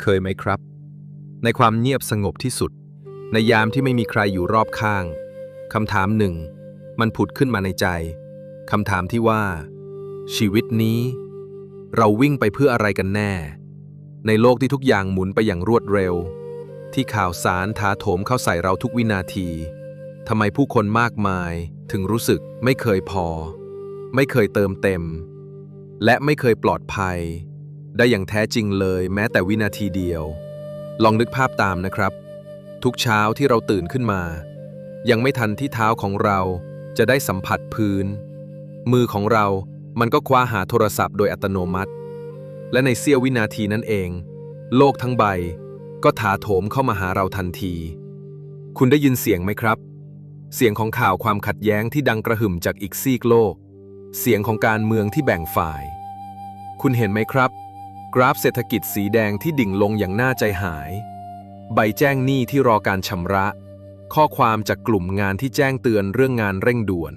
เคยไหมครับ ในความเงียบสงบที่สุด ในยามที่ไม่มีใครอยู่รอบข้างคำถามหนึ่ง มันผุดขึ้นมาในใจคำถามที่ว่า ชีวิตนี้ เราวิ่งไปเพื่ออะไรกันแน่ ในโลกที่ทุกอย่างหมุนไปอย่างรวดเร็ว ที่ข่าวสารถาโถมเข้าใส่เราทุกวินาทีทำไมผู้คนมากมายถึงรู้สึกไม่เคยพอ ไม่เคยเติมเต็ม และไม่เคยปลอดภัย ได้อย่างแท้จริงเลย แม้แต่วินาทีเดียว ลองนึกภาพตามนะครับ ทุกเช้าที่เราตื่นขึ้นมา ยังไม่ทันที่เท้าของเราจะได้สัมผัสพื้น มือของเรามันก็คว้าหาโทรศัพท์โดยอัตโนมัติ และในเสี้ยววินาทีนั้นเอง โลกทั้งใบ ก็ถาโถมเข้ามาหาเราทันที คุณได้ยินเสียงไหมครับ เสียงของข่าวความขัดแย้งที่ดังกระหึ่มจากอีกซีกโลก เสียงของการเมืองที่แบ่งฝ่าย คุณเห็นไหมครับ ราฟเศรษฐกิจสีแดงที่ดิ่งลงอย่างน่าใจหาย ใบแจ้งหนี้ที่รอการชำระ ข้อความจากกลุ่มงานที่แจ้งเตือนเรื่องงานเร่งด่วน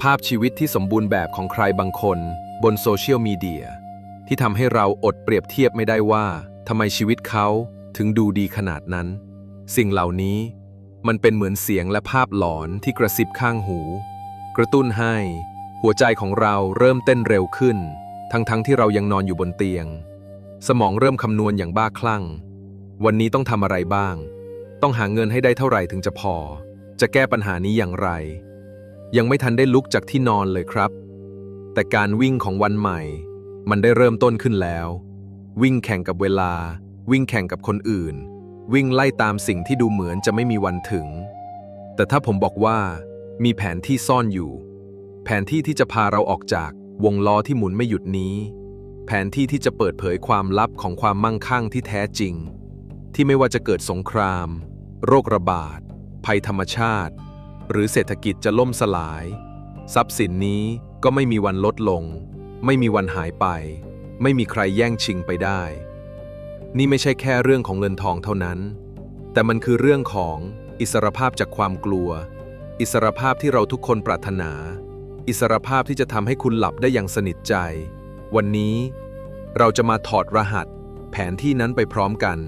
ภาพชีวิตที่สมบูรณ์แบบของใครบางคน บนโซเชียลมีเดีย ที่ทำให้เราอดเปรียบเทียบไม่ได้ว่าทำไมชีวิตเขาถึงดูดีขนาดนั้น สิ่งเหล่านี้มันเป็นเหมือนเสียงและภาพหลอนที่กระซิบข้างหู กระตุ้นให้ หัวใจของเราเริ่มเต้นเร็วขึ้น ทั้งๆทที่เรายังนอนอยู่บนเตียง สมองเริ่มคำนวณอย่างบ้าคลั่ง วันนี้ต้องทำอะไรบ้าง ต้องหาเงินให้ได้เท่าไหร่ถึงจะพอ จะแก้ปัญหานี้อย่างไร ยังไม่ทันได้ลุกจากที่นอนเลยครับ แต่การวิ่งของวันใหม่ มันได้เริ่มต้นขึ้นแล้ว วิ่งแข่งกับเวลา วิ่งแข่งกับคนอื่น วิ่งไล่ตามสิ่งที่ดูเหมือนจะไม่มีวันถึง แต่ถ้าผมบอกว่า มีแผนที่ซ่อนอยู่ แผนที่ที่จะพาเราออกจาก วงล้อที่หมุนไม่หยุดนี้ แผนที่ที่จะเปิดเผยความลับของความมั่งคั่งที่แท้จริง ที่ไม่ว่าจะเกิดสงคราม โรคระบาด ภัยธรรมชาติ หรือเศรษฐกิจจะล่มสลาย ทรัพย์สินนี้ก็ไม่มีวันลดลง ไม่มีวันหายไป ไม่มีใครแย่งชิงไปได้ นี่ไม่ใช่แค่เรื่องของเงินทองเท่านั้น แต่มันคือเรื่องของอิสรภาพจากความกลัว อิสรภาพที่เราทุกคนปรารถนา อิสรภาพที่จะทำให้คุณหลับได้อย่างสนิทใจ วันนี้ เราจะมาถอดรหัส แผนที่นั้นไปพร้อมกัน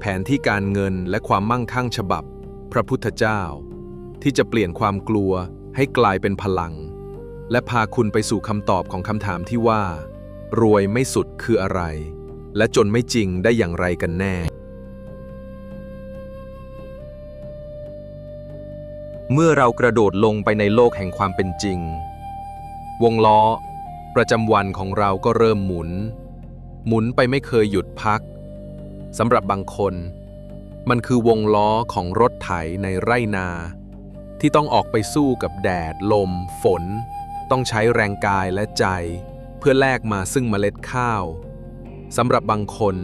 แผนที่การเงินและความมั่งคั่งฉบับ พระพุทธเจ้า ที่จะเปลี่ยนความกลัวให้กลายเป็นพลัง และพาคุณไปสู่คำตอบของคำถามที่ว่า รวยไม่สุดคืออะไร และจนไม่จริงได้อย่างไรกันแน่ เมื่อเรากระโดดลงไปในโลกแห่งความเป็นจริง วงล้อ ประจำวันของเราก็เริ่มหมุน หมุนไปไม่เคยหยุดพักสำหรับบางคน มันคือวงล้อของรถไถในไร่นา ที่ต้องออกไปสู้กับแดด ลม ฝน ต้องใช้แรงกายและใจ เพื่อแลกมาซึ่งเมล็ดข้าวสำหรับบางคน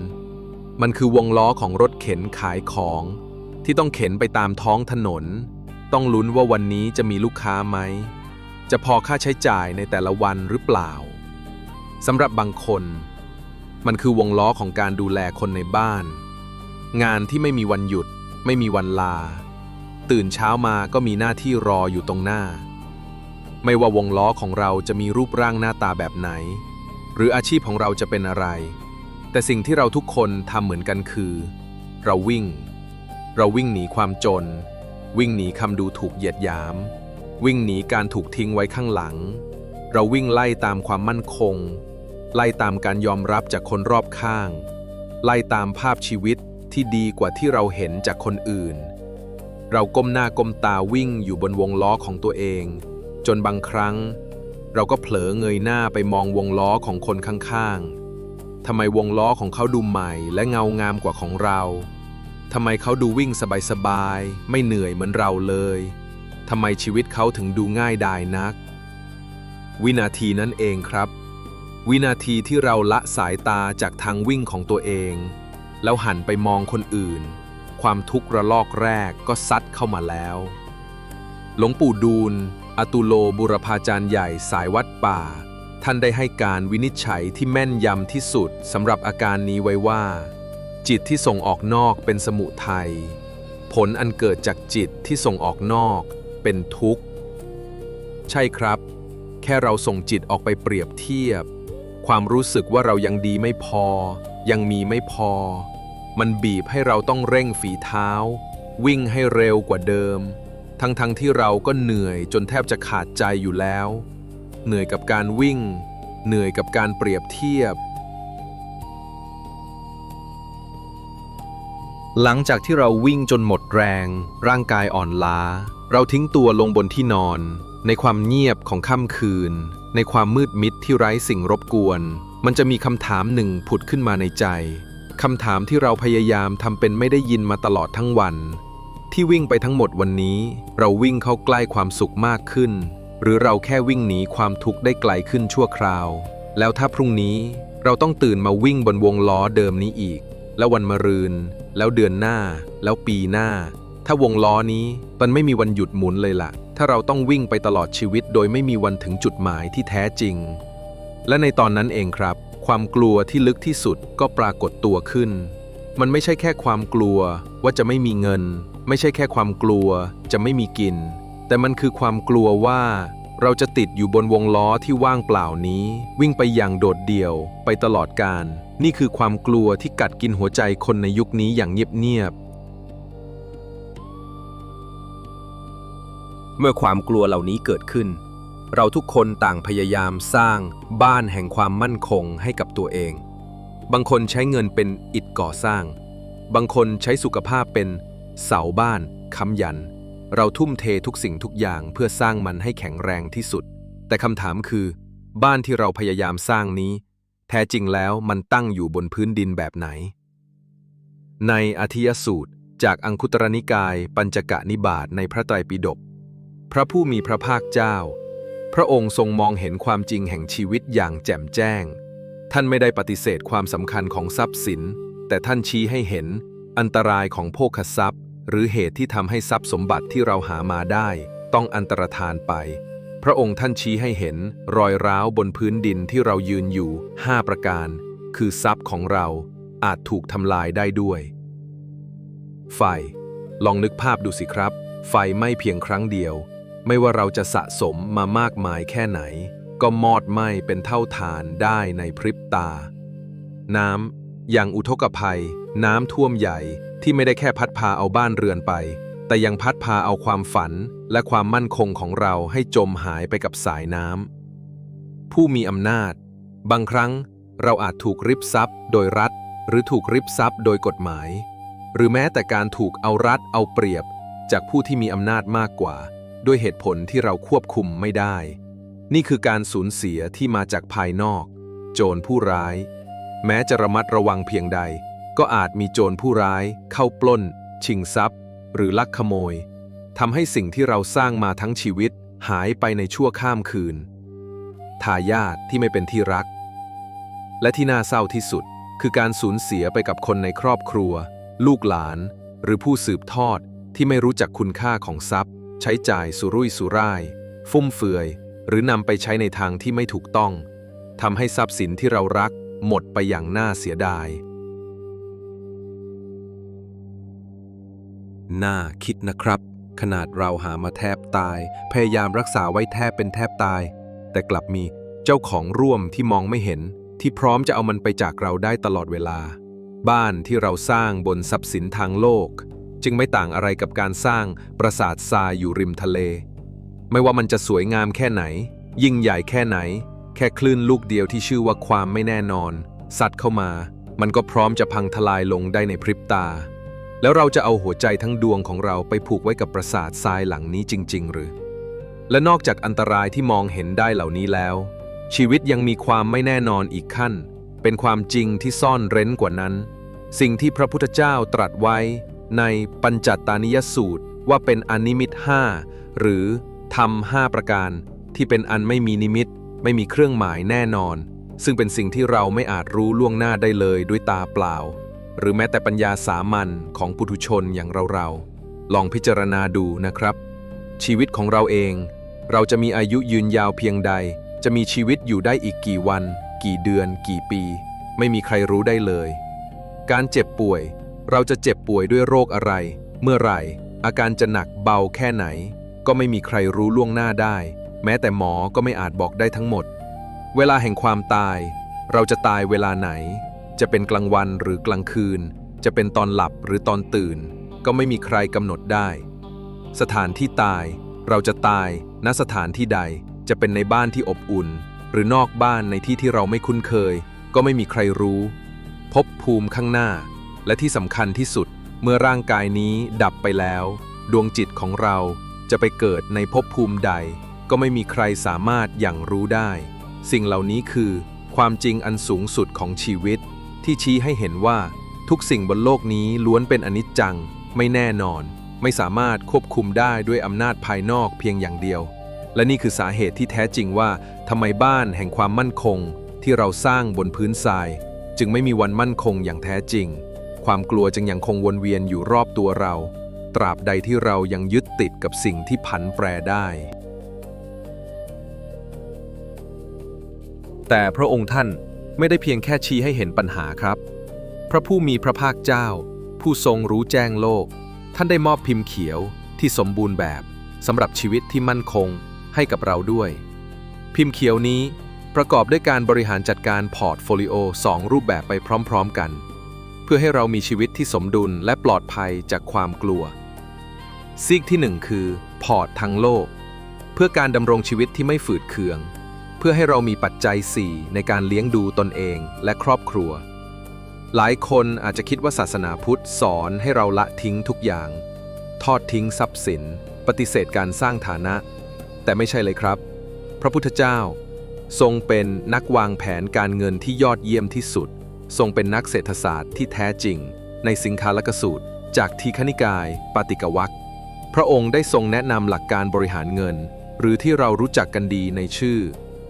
มันคือวงล้อของรถเข็นขายของ ที่ต้องเข็นไปตามท้องถนน ต้องลุ้นว่าวันนี้จะมีลูกค้าไหม จะพอค่าใช้จ่ายในแต่ละวันหรือเปล่าสำหรับบางคน มันคือวงล้อของการดูแลคนในบ้าน งานที่ไม่มีวันหยุด ไม่มีวันลา ตื่นเช้ามาก็มีหน้าที่รออยู่ตรงหน้า ไม่ว่าวงล้อของเราจะมีรูปร่างหน้าตาแบบไหน หรืออาชีพของเราจะเป็นอะไร แต่สิ่งที่เราทุกคนทำเหมือนกันคือ เราวิ่ง เราวิ่งหนีความจน วิ่งหนีคำดูถูกเหยียดหยาม วิ่งหนีการถูกทิ้งไว้ข้างหลัง เราวิ่งไล่ตามความมั่นคง ไล่ตามการยอมรับจากคนรอบข้าง ไล่ตามภาพชีวิตที่ดีกว่าที่เราเห็นจากคนอื่น เราก้มหน้าก้มตาวิ่งอยู่บนวงล้อของตัวเอง จนบางครั้ง เราก็เผลอเงยหน้าไปมองวงล้อของคนข้างๆทำไมวงล้อของเขาดูใหม่และเงางามกว่าของเราทำไมเขาดูวิ่งสบายๆไม่เหนื่อยเหมือนเราเลย ทำไมชีวิตเขาถึงดูง่ายดายนัก วินาทีนั้นเองครับ วินาทีที่เราละสายตาจากทางวิ่งของตัวเอง แล้วหันไปมองคนอื่น ความทุกข์ระลอกแรกก็ซัดเข้ามาแล้ว หลวงปู่ดูลอตุโลบุรพาจารย์ใหญ่สายวัดป่า ท่านได้ให้การวินิจฉัยที่แม่นยำที่สุดสำหรับอาการนี้ไว้ว่า จิตที่ส่งออกนอกเป็นสมุทัยผลอันเกิดจากจิตที่ส่งออกนอก เป็นทุกข์ ใช่ครับ แค่เราส่งจิตออกไปเปรียบเทียบ ความรู้สึกว่าเรายังดีไม่พอ ยังมีไม่พอ มันบีบให้เราต้องเร่งฝีเท้า วิ่งให้เร็วกว่าเดิม ทั้งๆทที่เราก็เหนื่อยจนแทบจะขาดใจอยู่แล้ว เหนื่อยกับการวิ่ง เหนื่อยกับการเปรียบเทียบหลังจากที่เราวิ่งจนหมดแรง ร่างกายอ่อนล้า เราทิ้งตัวลงบนที่นอน ในความเงียบของค่ำคืน ในความมืดมิดที่ไร้สิ่งรบกวน มันจะมีคำถามหนึ่งผุดขึ้นมาในใจคำถามที่เราพยายามทำเป็นไม่ได้ยินมาตลอดทั้งวัน ที่วิ่งไปทั้งหมดวันนี้ เราวิ่งเข้าใกล้ความสุขมากขึ้น หรือเราแค่วิ่งหนีความทุกข์ได้ไกลขึ้นชั่วคราว แล้วถ้าพรุ่งนี้เราต้องตื่นมาวิ่งบนวงล้อเดิมนี้อีก แล้ววันมะรืน แล้วเดือนหน้า แล้วปีหน้า ถ้าวงล้อนี้มันไม่มีวันหยุดหมุนเลยล่ะ ถ้าเราต้องวิ่งไปตลอดชีวิต โดยไม่มีวันถึงจุดหมายที่แท้จริง และในตอนนั้นเองครับ ความกลัวที่ลึกที่สุดก็ปรากฏตัวขึ้น มันไม่ใช่แค่ความกลัวว่าจะไม่มีเงิน ไม่ใช่แค่ความกลัวจะไม่มีกิน แต่มันคือความกลัวว่า เราจะติดอยู่บนวงล้อที่ว่างเปล่านี้ วิ่งไปอย่างโดดเดี่ยวไปตลอดกาลนี่คือความกลัวที่กัดกินหัวใจคนในยุคนี้อย่างเงียบๆ เมื่อความกลัวเหล่านี้เกิดขึ้น เราทุกคนต่างพยายามสร้างบ้านแห่งความมั่นคงให้กับตัวเอง บางคนใช้เงินเป็นอิฐก่อสร้าง บางคนใช้สุขภาพเป็นเสาบ้านค้ำยัน เราทุ่มเททุกสิ่งทุกอย่างเพื่อสร้างมันให้แข็งแรงที่สุด แต่คำถามคือ บ้านที่เราพยายามสร้างนี้ แท้จริงแล้วมันตั้งอยู่บนพื้นดินแบบไหน ในอธิยสูตรจากอังคุตรนิกาย ปัญจกะนิบาตในพระไตรปิฎก พระผู้มีพระภาคเจ้า พระองค์ทรงมองเห็นความจริงแห่งชีวิตอย่างแจ่มแจ้ง ท่านไม่ได้ปฏิเสธความสำคัญของทรัพย์สิน แต่ท่านชี้ให้เห็น อันตรายของโภคทรัพย์ หรือเหตุที่ทำให้ทรัพย์สมบัติที่เราหามาได้ ต้องอันตรธานไป พระองค์ท่านชี้ให้เห็นรอยร้าวบนพื้นดินที่เรายืนอยู่ 5 ประการ คือทรัพย์ของเราอาจถูกทำลายได้ด้วย ไฟ ลองนึกภาพดูสิครับ ไฟไม้เพียงครั้งเดียว ไม่ว่าเราจะสะสมมามากมายแค่ไหน ก็มอดไหม้เป็นเท่าฐานได้ในพริบตา น้ำอย่างอุทกภัย น้ำท่วมใหญ่ที่ไม่ได้แค่พัดพาเอาบ้านเรือนไป แต่ยังพัดพาเอาความฝันและความมั่นคงของเราให้จมหายไปกับสายน้ำผู้มีอำนาจ บางครั้งเราอาจถูกริบทรัพย์โดยรัฐ หรือถูกริบทรัพย์โดยกฎหมาย หรือแม้แต่การถูกเอารัดเอาเปรียบ จากผู้ที่มีอำนาจมากกว่า ด้วยเหตุผลที่เราควบคุมไม่ได้ นี่คือการสูญเสียที่มาจากภายนอก โจรผู้ร้าย แม้จะระมัดระวังเพียงใด ก็อาจมีโจรผู้ร้าย เข้าปล้น ชิงทรัพย์ หรือลักขโมยทำให้สิ่งที่เราสร้างมาทั้งชีวิตหายไปในชั่วข้ามคืน ทายาทที่ไม่เป็นที่รัก และที่น่าเศร้าที่สุดคือการสูญเสียไปกับคนในครอบครัว ลูกหลาน หรือผู้สืบทอดที่ไม่รู้จักคุณค่าของทรัพย์ ใช้จ่ายสุรุ่ยสุร่าย ฟุ่มเฟือย หรือนำไปใช้ในทางที่ไม่ถูกต้องทำให้ทรัพย์สินที่เรารักหมดไปอย่างน่าเสียดาย น่าคิดนะครับ ขนาดเราหามาแทบตาย พยายามรักษาไว้แทบเป็นแทบตาย แต่กลับมีเจ้าของร่วมที่มองไม่เห็น ที่พร้อมจะเอามันไปจากเราได้ตลอดเวลา บ้านที่เราสร้างบนทรัพย์สินทางโลก จึงไม่ต่างอะไรกับการสร้างปราสาททรายอยู่ริมทะเล ไม่ว่ามันจะสวยงามแค่ไหน ยิ่งใหญ่แค่ไหน แค่คลื่นลูกเดียวที่ชื่อว่าความไม่แน่นอนสัตว์เข้ามา มันก็พร้อมจะพังทลายลงได้ในพริบตา แล้วเราจะเอาหัวใจทั้งดวงของเราไปผูกไว้กับปราสาททรายหลังนี้จริง ๆ หรือ และนอกจากอันตรายที่มองเห็นได้เหล่านี้แล้ว ชีวิตยังมีความไม่แน่นอนอีกขั้น เป็นความจริงที่ซ่อนเร้นกว่านั้น สิ่งที่พระพุทธเจ้าตรัสไว้ ในปัญจตานิยสูตรว่าเป็นอนิมิตห้าหรือธรรมห้าประการ ที่เป็นอันไม่มีนิมิต ไม่มีเครื่องหมายแน่นอน ซึ่งเป็นสิ่งที่เราไม่อาจรู้ล่วงหน้าได้เลยด้วยตาเปล่า หรือแม้แต่ปัญญาสามัญของปุถุชนอย่างเราๆลองพิจารณาดูนะครับ ชีวิตของเราเอง เราจะมีอายุยืนยาวเพียงใด จะมีชีวิตอยู่ได้อีกกี่วัน กี่เดือน กี่ปี ไม่มีใครรู้ได้เลย การเจ็บป่วย เราจะเจ็บป่วยด้วยโรคอะไร เมื่อไหร่ อาการจะหนักเบาแค่ไหน ก็ไม่มีใครรู้ล่วงหน้าได้ แม้แต่หมอก็ไม่อาจบอกได้ทั้งหมด เวลาแห่งความตาย เราจะตายเวลาไหน จะเป็นกลางวันหรือกลางคืน จะเป็นตอนหลับหรือตอนตื่น ก็ไม่มีใครกำหนดได้ สถานที่ตาย เราจะตายณสถานที่ใด จะเป็นในบ้านที่อบอุ่น หรือนอกบ้านในที่ที่เราไม่คุ้นเคย ก็ไม่มีใครรู้ พบภูมิข้างหน้า และที่สำคัญที่สุดเมื่อร่างกายนี้ดับไปแล้ว ดวงจิตของเราจะไปเกิดในภพภูมิใด ก็ไม่มีใครสามารถอย่างรู้ได้ สิ่งเหล่านี้คือ ความจริงอันสูงสุดของชีวิต ที่ชี้ให้เห็นว่า ทุกสิ่งบนโลกนี้ล้วนเป็นอนิจจัง ไม่แน่นอน ไม่สามารถควบคุมได้ด้วยอำนาจภายนอกเพียงอย่างเดียว และนี่คือสาเหตุที่แท้จริงว่าทำไมบ้านแห่งความมั่นคง ที่เราสร้างบนพื้นทราย จึงไม่มีวันมั่นคงอย่างแท้จริง ความกลัวจึงยังคงวนเวียนอยู่รอบตัวเรา ตราบใดที่เรายังยึดติดกับสิ่งที่ผันแปรได้ แต่พระองค์ท่านไม่ได้เพียงแค่ชี้ให้เห็นปัญหาครับ พระผู้มีพระภาคเจ้า ผู้ทรงรู้แจ้งโลก ท่านได้มอบพิมพ์เขียวที่สมบูรณ์แบบสำหรับชีวิตที่มั่นคงให้กับเราด้วย พิมพ์เขียวนี้ประกอบด้วยการบริหารจัดการพอร์ตโฟลิโอสองรูปแบบไปพร้อม ๆ กัน เพื่อให้เรามีชีวิตที่สมดุลและปลอดภัยจากความกลัว ซีกที่หนึ่งคือ พอร์ตทางโลก เพื่อการดำรงชีวิตที่ไม่ฝืดเคือง เพื่อให้เรามีปัจจัย 4 ในการเลี้ยงดูตนเองและครอบครัว หลายคนอาจจะคิดว่าศาสนาพุทธสอนให้เราละทิ้งทุกอย่าง ทอดทิ้งทรัพย์สิน ปฏิเสธการสร้างฐานะ แต่ไม่ใช่เลยครับ พระพุทธเจ้า ทรงเป็นนักวางแผนการเงินที่ยอดเยี่ยมที่สุด ทรงเป็นนักเศรษฐศาสตร์ที่แท้จริง ในสิงคาลกสูตร จากทีคณิกาย ปาติกวัคพระองค์ได้ทรงแนะนำหลักการบริหารเงิน หรือที่เรารู้จักกันดีในชื่อ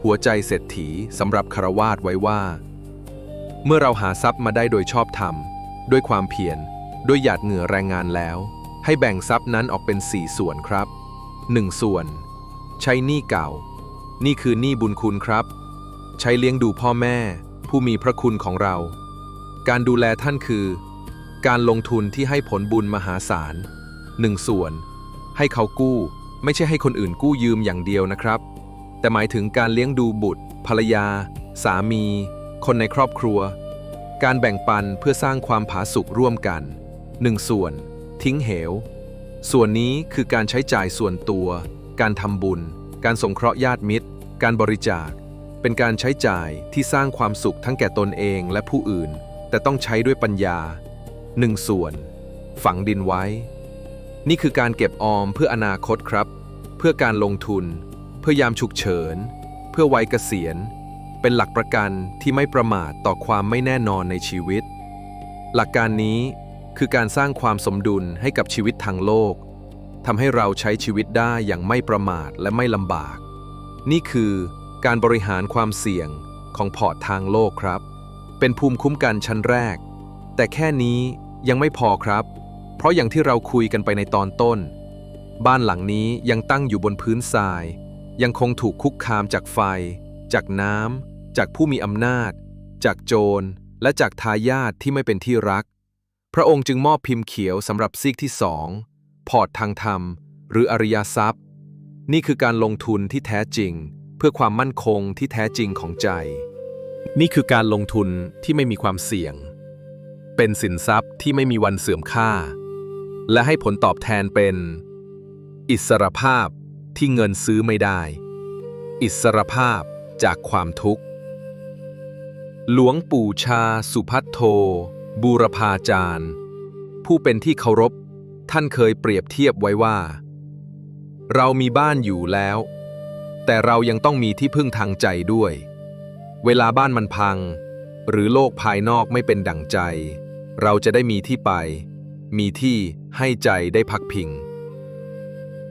หัวใจเศรษฐีสำหรับคารวาสไว้ว่า เมื่อเราหาทรัพย์มาได้โดยชอบธรรม ด้วยความเพียรด้วยหยาดเหงื่อแรงงานแล้ว ให้แบ่งทรัพย์นั้นออกเป็น 4 ส่วนครับ 1 ส่วน ใช้หนี้เก่า นี่คือหนี้บุญคุณครับ ใช้เลี้ยงดูพ่อแม่ ผู้มีพระคุณของเรา การดูแลท่านคือ การลงทุนที่ให้ผลบุญมหาศาลหนึ่งส่วน ให้เขากู้ ไม่ใช่ให้คนอื่นกู้ยืมอย่างเดียวนะครับ แต่หมายถึงการเลี้ยงดูบุตร ภรรยา สามี คนในครอบครัว การแบ่งปันเพื่อสร้างความผาสุกร่วมกันหนึ่งส่วน ทิ้งเหว ส่วนนี้คือการใช้จ่ายส่วนตัว การทำบุญ การสงเคราะห์ญาติมิตร การบริจาค เป็นการใช้จ่ายที่สร้างความสุขทั้งแก่ตนเองและผู้อื่น แต่ต้องใช้ด้วยปัญญาหนึ่งส่วน ฝังดินไว้ นี่คือการเก็บออมเพื่ออนาคตครับ เพื่อการลงทุน เพื่อยามฉุกเฉิน เพื่อวัยเกษียณ เป็นหลักประกันที่ไม่ประมาทต่อความไม่แน่นอนในชีวิต หลักการนี้คือการสร้างความสมดุลให้กับชีวิตทางโลกทำให้เราใช้ชีวิตได้อย่างไม่ประมาทและไม่ลำบาก นี่คือ การบริหารความเสี่ยงของพอร์ตทางโลกครับ เป็นภูมิคุ้มกันชั้นแรก แต่แค่นี้ยังไม่พอครับ เพราะอย่างที่เราคุยกันไปในตอนต้น บ้านหลังนี้ยังตั้งอยู่บนพื้นทราย ยังคงถูกคุกคามจากไฟ จากน้ำจากผู้มีอำนาจ จากโจร และจากทายาทที่ไม่เป็นที่รัก พระองค์จึงมอบพิมพ์เขียวสำหรับซีกที่สองพอร์ตทางธรรม หรืออริยทรัพย์ นี่คือการลงทุนที่แท้จริง เพื่อความมั่นคงที่แท้จริงของใจ นี่คือการลงทุนที่ไม่มีความเสี่ยง เป็นสินทรัพย์ที่ไม่มีวันเสื่อมค่า และให้ผลตอบแทนเป็น อิสรภาพที่เงินซื้อไม่ได้ อิสรภาพจากความทุกข์ หลวงปู่ชาสุพัทโท บูรพาจารย์ ผู้เป็นที่เคารพ ท่านเคยเปรียบเทียบไว้ว่า เรามีบ้านอยู่แล้ว แต่เรายังต้องมีที่พึ่งทางใจด้วย เวลาบ้านมันพัง หรือโลกภายนอกไม่เป็นดั่งใจ เราจะได้มีที่ไป มีที่ให้ใจได้พักพิง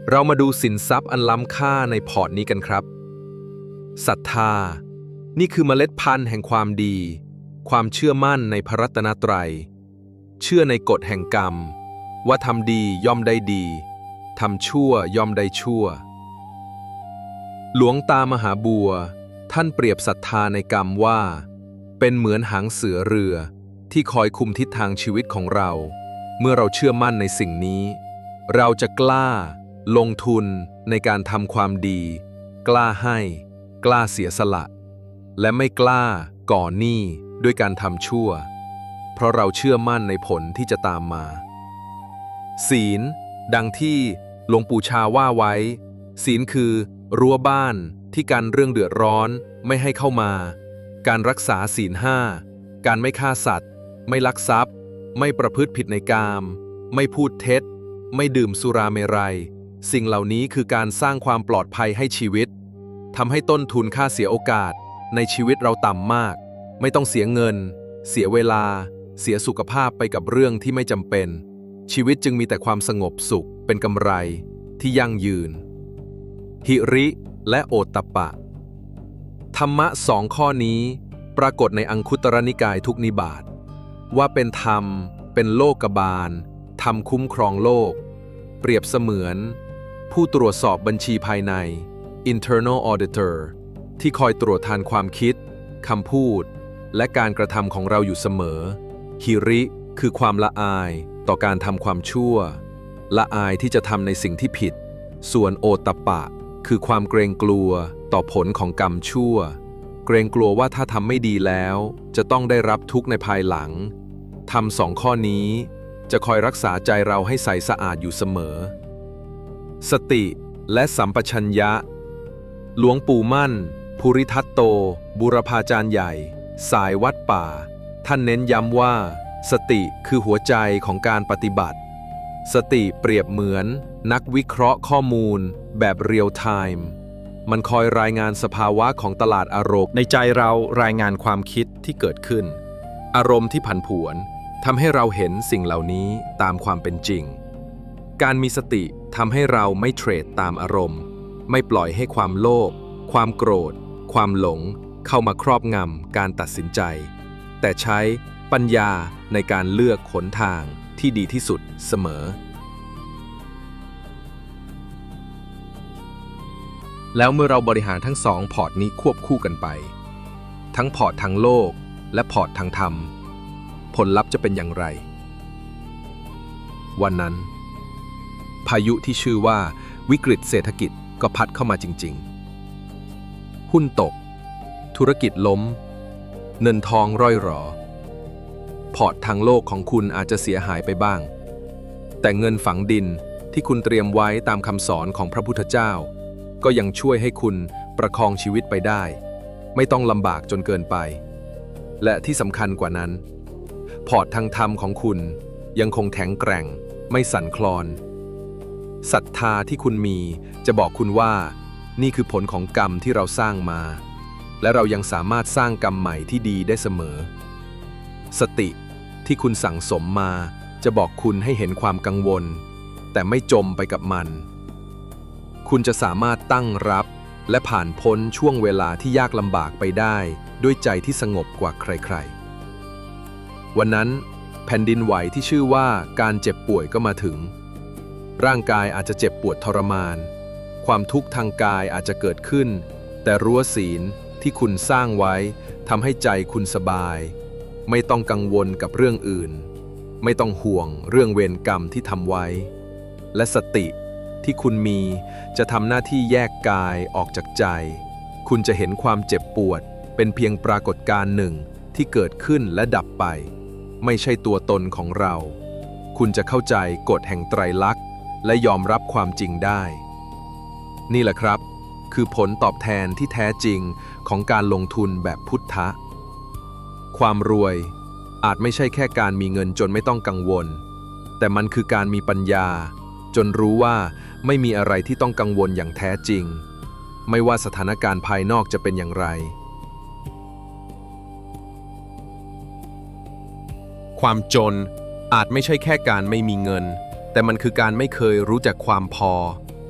เรามาดูสินทรัพย์อันล้ำค่าในพอร์ตนี้กันครับศรัทธา นี่คือเมล็ดพันธุ์แห่งความดี ความเชื่อมั่นในพระรัตนตรัย เชื่อในกฎแห่งกรรม ว่าทำดีย่อมได้ดี ทำชั่วย่อมได้ชั่ว หลวงตามหาบัว ท่านเปรียบศรัทธาในกรรมว่า เป็นเหมือนหางเสือเรือ ที่คอยคุมทิศทางชีวิตของเรา เมื่อเราเชื่อมั่นในสิ่งนี้ เราจะกล้า ลงทุนในการทำความดี กล้าให้ กล้าเสียสละ และไม่กล้าก่อหนี้ด้วยการทำชั่ว เพราะเราเชื่อมั่นในผลที่จะตามมา ศีล ดังที่หลวงปู่ชาว่าไว้ ศีลคือ รั้วบ้านที่กันเรื่องเดือดร้อนไม่ให้เข้ามา การรักษาศีลห้า การไม่ฆ่าสัตว์ ไม่ลักทรัพย์ ไม่ประพฤติผิดในกาม ไม่พูดเท็จ ไม่ดื่มสุราเมรัย สิ่งเหล่านี้คือการสร้างความปลอดภัยให้ชีวิตทำให้ต้นทุนค่าเสียโอกาส ในชีวิตเราต่ำมาก ไม่ต้องเสียเงิน เสียเวลา เสียสุขภาพไปกับเรื่องที่ไม่จำเป็น ชีวิตจึงมีแต่ความสงบสุขเป็นกำไรที่ยั่งยืน หิริ และโอตตปปะ ธรรมะสองข้อนี้ปรากฏในอังคุตรนิกายทุกนิบาตว่าเป็นธรรม เป็นโลกบาล ธรรมคุ้มครองโลก เปรียบเสมือน ผู้ตรวจสอบบัญชีภายใน internal auditor ที่คอยตรวจทานความคิดคำพูด และการกระทำของเราอยู่เสมอฮิริคือความละอายต่อการทำความชั่ว ละอายที่จะทำในสิ่งที่ผิด ส่วนโอตปะ คือความเกรงกลัวต่อผลของกรรมชั่ว เกรงกลัวว่าถ้าทำไม่ดีแล้ว จะต้องได้รับทุกข์ในภายหลังทำสองข้อนี้จะคอยรักษาใจเราให้ใสสะอาดอยู่เสมอ สติและสัมปชัญญะ หลวงปู่มั่น ภูริทัตโต บุรพาจารย์ใหญ่ สายวัดป่า ท่านเน้นย้ำว่า สติคือหัวใจของการปฏิบัติ สติเปรียบเหมือน นักวิเคราะห์ข้อมูล แบบเรียลไทม์มันคอยรายงานสภาวะของตลาดอารมณ์ในใจเรารายงานความคิดที่เกิดขึ้น อารมณ์ที่ผันผวนทำให้เราเห็นสิ่งเหล่านี้ตามความเป็นจริง การมีสติทำให้เราไม่เทรดตามอารมณ์ ไม่ปล่อยให้ความโลภความโกรธ ความหลง เข้ามาครอบงำการตัดสินใจ แต่ใช้ปัญญาในการเลือกขนทางที่ดีที่สุดเสมอ แล้วเมื่อเราบริหารทั้งสองพอร์ตนี้ควบคู่กันไป ทั้งพอร์ตทางโลก และพอร์ตทางธรรม ผลลัพธ์จะเป็นอย่างไร วันนั้น พายุที่ชื่อว่าวิกฤตเศรษฐกิจก็พัดเข้ามาจริง ๆ หุ้นตก ธุรกิจล้ม เงินทองร่อยหรอ พอร์ตทางโลกของคุณอาจจะเสียหายไปบ้าง แต่เงินฝังดินที่คุณเตรียมไว้ตามคำสอนของพระพุทธเจ้า ก็ยังช่วยให้คุณประคองชีวิตไปได้ ไม่ต้องลำบากจนเกินไป และที่สำคัญกว่านั้น พอร์ตทางธรรมของคุณยังคงแข็งแกร่ง ไม่สั่นคลอนศรัทธาที่คุณมีจะบอกคุณว่า นี่คือผลของกรรมที่เราสร้างมา และเรายังสามารถสร้างกรรมใหม่ที่ดีได้เสมอ สติที่คุณสั่งสมมาจะบอกคุณให้เห็นความกังวล แต่ไม่จมไปกับมัน คุณจะสามารถตั้งรับ และผ่านพ้นช่วงเวลาที่ยากลำบากไปได้ ด้วยใจที่สงบกว่าใครๆ วันนั้น แผ่นดินไหวที่ชื่อว่าการเจ็บป่วยก็มาถึง ร่างกายอาจจะเจ็บปวดทรมาน ความทุกข์ทางกายอาจจะเกิดขึ้น แต่รั้วศีลที่คุณสร้างไว้ทำให้ใจคุณสบาย ไม่ต้องกังวลกับเรื่องอื่น ไม่ต้องห่วงเรื่องเวรกรรมที่ทำไว้ และสติ ที่คุณมี จะทำหน้าที่แยกกายออกจากใจ คุณจะเห็นความเจ็บปวด เป็นเพียงปรากฏการณ์หนึ่งที่เกิดขึ้นและดับไป ไม่ใช่ตัวตนของเรา คุณจะเข้าใจกฎแห่งไตรลักษณ์ และยอมรับความจริงได้ นี่แหละครับ คือผลตอบแทนที่แท้จริงของการลงทุนแบบพุทธะ ความรวยอาจไม่ใช่แค่การมีเงินจนไม่ต้องกังวล แต่มันคือการมีปัญญา จนรู้ว่า ไม่มีอะไรที่ต้องกังวลอย่างแท้จริง ไม่ว่าสถานการณ์ภายนอกจะเป็นอย่างไร ความจนอาจไม่ใช่แค่การไม่มีเงิน แต่มันคือการไม่เคยรู้จักความพอ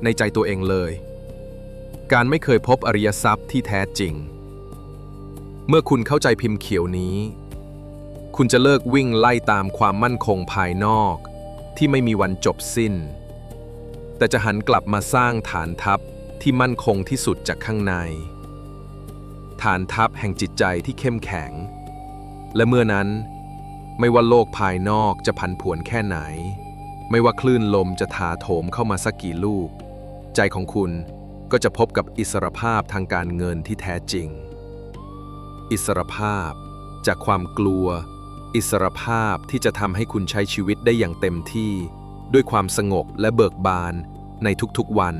ในใจตัวเองเลย การไม่เคยพบอริยทรัพย์ที่แท้จริง เมื่อคุณเข้าใจพิมพ์เขียวนี้ คุณจะเลิกวิ่งไล่ตามความมั่นคงภายนอก ที่ไม่มีวันจบสิ้น แต่จะหันกลับมาสร้างฐานทัพที่มั่นคงที่สุดจากข้างใน ฐานทัพแห่งจิตใจที่เข้มแข็ง และเมื่อนั้น ไม่ว่าโลกภายนอกจะพันผวนแค่ไหน ไม่ว่าคลื่นลมจะถาโถมเข้ามาสักกี่ลูก ใจของคุณก็จะพบกับอิสรภาพทางการเงินที่แท้จริง อิสรภาพจากความกลัว อิสรภาพที่จะทำให้คุณใช้ชีวิตได้อย่างเต็มที่ ด้วยความสงบและเบิกบานในทุกๆวัน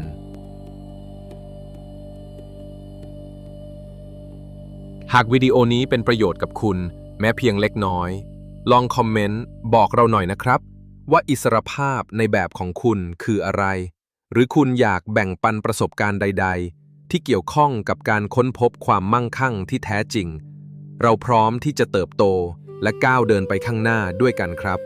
หากวิดีโอนี้เป็นประโยชน์กับคุณแม้เพียงเล็กน้อย ลองคอมเมนต์บอกเราหน่อยนะครับ ว่าอิสรภาพในแบบของคุณคืออะไร หรือคุณอยากแบ่งปันประสบการณ์ใด ๆ ที่เกี่ยวข้องกับการค้นพบความมั่งคั่งที่แท้จริง เราพร้อมที่จะเติบโตและก้าวเดินไปข้างหน้าด้วยกันครับ